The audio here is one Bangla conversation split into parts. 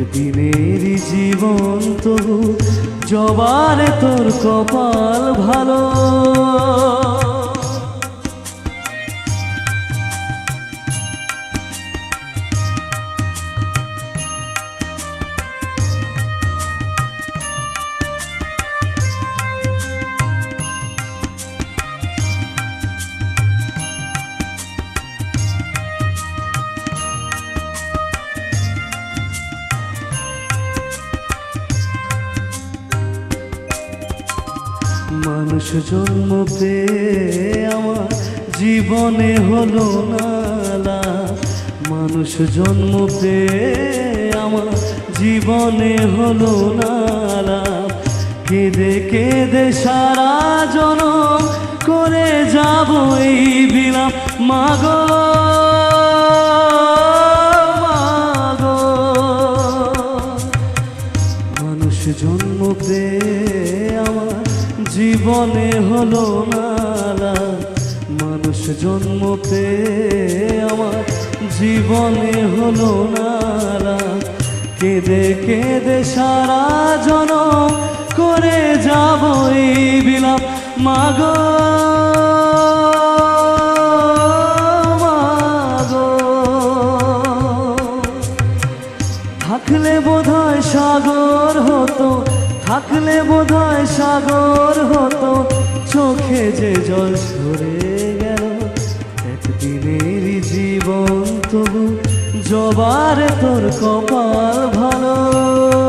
একদিনের জীবন তবু জবার তোর কপাল ভালো। মানুষ জন্ম আমার জীবনে হলো নালা মানুষ জন্ম আমার জীবনে হলো নালা কেঁদে কেঁদে সারা জনম করে যাব এই বিলাপ। মাগো মানুষ জন্ম পেয়ে জীবনে হলো নালা। মানুষ জন্ম আমার জীবনে হলো নালা। কেঁদে কেঁদে সারা জন করে যাব এই বিলাপ। মাগো মাগো। থাকলে বোধহয় সাগর হতো থাকলে বোধহয় সাগর হতো, চোখে যে জল সরে গেল। একদিনের জীবন তবু জবার তোর কপাল ভালো।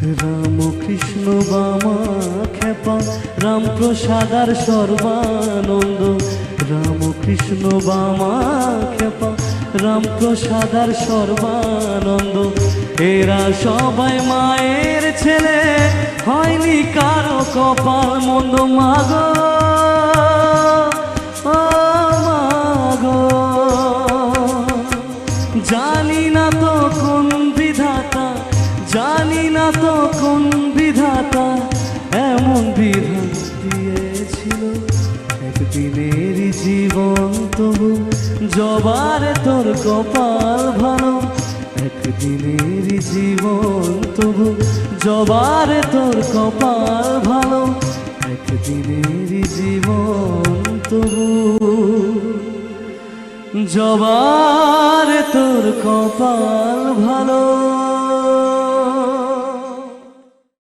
রাম কৃষ্ণ বামা খেপা রাম প্রসাদার সর্বানন্দ। রাম কৃষ্ণ বামা খেপা রাম প্রসাদার সর্বানন্দ। এরা সবাই মায়ের ছেলে, হয়নি কারও কপাল মন্দ মাগো। জানি না তো জানি না তো কোন বিধাতা এমন বিধান দিয়েছিল। একদিনের জীবন তবু জবার তোর কপাল ভালো। একদিনের জীবন তবু জবার তোর কপাল ভালো। একদিনের জীবন তবু জবার তোর কপাল ভালো।